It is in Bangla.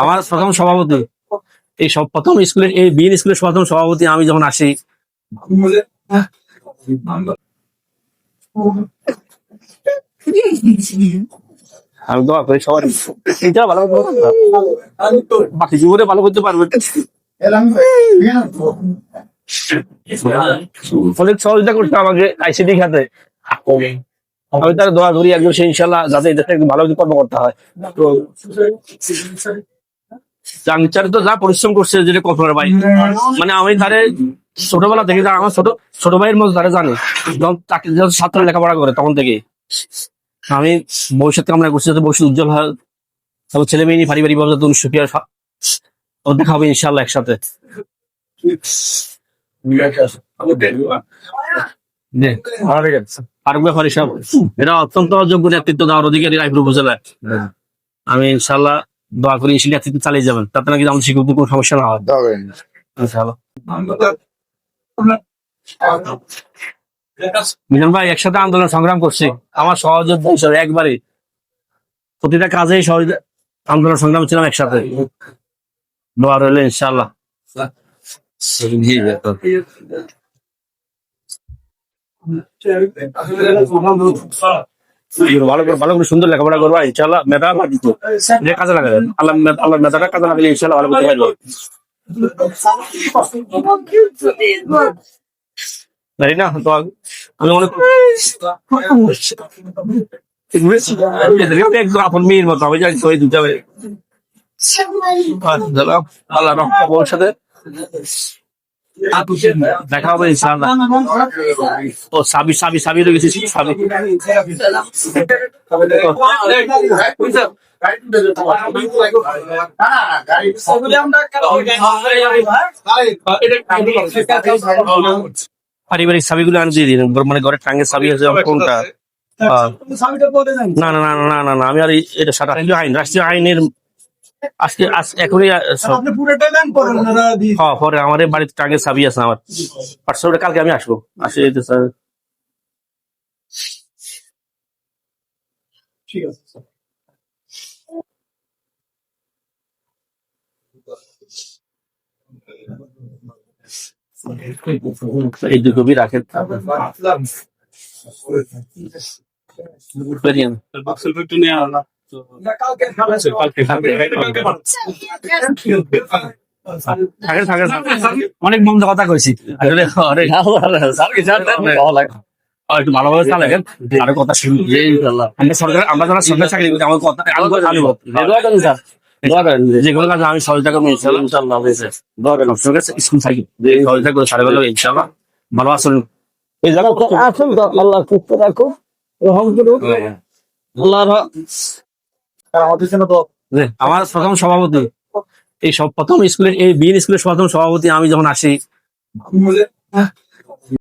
আমার প্রথম সভাপতি। এই সব প্রথম স্কুলের এই বিএন স্কুলের প্রথম সভাপতি আমি যখন আসি। আমি দোয়া করি সবার। এটা ভালো। বাকি জীবনে ভালো করতে পারবে। এলাম। অনেক সহযোগিতা করতে আমাকে আইসিডি খাতে। আমি তার দোয়া করি একজন সে ইনশাল্লাহ যাতে এই একটু ভালো কিছু কর্ম করতে হয়। তো চাংচার তো যা পরিশ্রম করছে যেটা কঠোর ভাই। মানে আমি তারে ছোটবেলা থেকে আমার ছোট ছোট ভাইয়ের মধ্যে তারা জানি। যখন তাকে যখন ছাত্র লেখাপড়া করে তখন থেকে। আমি ভবিষ্যৎ কামনা করছি যাতে ভবিষ্যৎ উজ্জ্বল হয়। তারপর ছেলে মেয়ে নিয়ে পারিবারিক ভাবে যাতে সা- ও দেখা হবে ইনশাল্লাহ একসাথে। নে, ফারুক ব্যাপার অত্যন্ত যোগ্য নেতৃত্ব দেওয়ার অধিকারী রায়পুর উপজেলায়। আমি ইনশাল্লাহ দোয়া করি নেতৃত্ব চালিয়ে যাবেন। তাতে নাকি আমাদের কোনো সমস্যা না হয়। মিলন ভাই একসাথে আন্দোলন সংগ্রাম করছি। আমার সহযোদ্ধা হিসাবে একবারে প্রতিটা কাজেই সহযোগিতা আন্দোলন সংগ্রাম ছিলাম একসাথে। দোয়া রইলে ইনশাল্লাহ ভালো করে ভালো করে সুন্দর লেখাপড়া করবা ইনশাল্লাহ মেধা লাগিত যে কাজে লাগাবে, আল্লাহ আল্লাহ মেধাটা কাজে লাগালে ইনশাল্লাহ ভালো করতে পারব না তো আমি অনেক আল্লাহ আল্লাহ সাথে দেখা হবে ইনশাআল্লাহ। ও সাবি সাবি সাবি রয়ে গেছিস সাবি পারিবারিক সাবিগুলো আমি দিয়ে দিন মানে ঘরের টাঙ্গের সাবি আছে কোনটা? না না না না না না আমি আর এই- এটা রাষ্ট্রীয় আইন রাষ্ট্রীয় আইনের আজকে আজ- এখনই হ্যাঁ পরে আমার বাড়িতে টাঙ্গের সাবি আছে আমার। পার্সোনাল কালকে আমি আসব। আসে স্যার। ঠিক আছে এই কবি রাখেন। বেরিয়ে আন। অনেক মন্দ কথা কইছি। একটু ভালোভাবে চালাবেন আরও কথা শুনব আমরা সরকার আমরা যারা সরকার চাকরি করি আমার কথা আমি কথা আনব যে কোনো কাজে আমি সহযোগিতা করব ইনশাল্লাহ। ইনশাল্লাহ আপনার কাছে স্কুল থাকি। সহযোগিতা করে সাড়ে বেলা ইনশাল্লাহ। ভালো আসুন এই জায়গা আসুন আল্লাহ সুস্থ রাখো রহম আল্লাহ আমাদের জন্য তো আমার প্রথম সভাপতি। এই সব প্রথম স্কুলের এই বিএন স্কুলের প্রথম সভাপতি আমি যখন আসি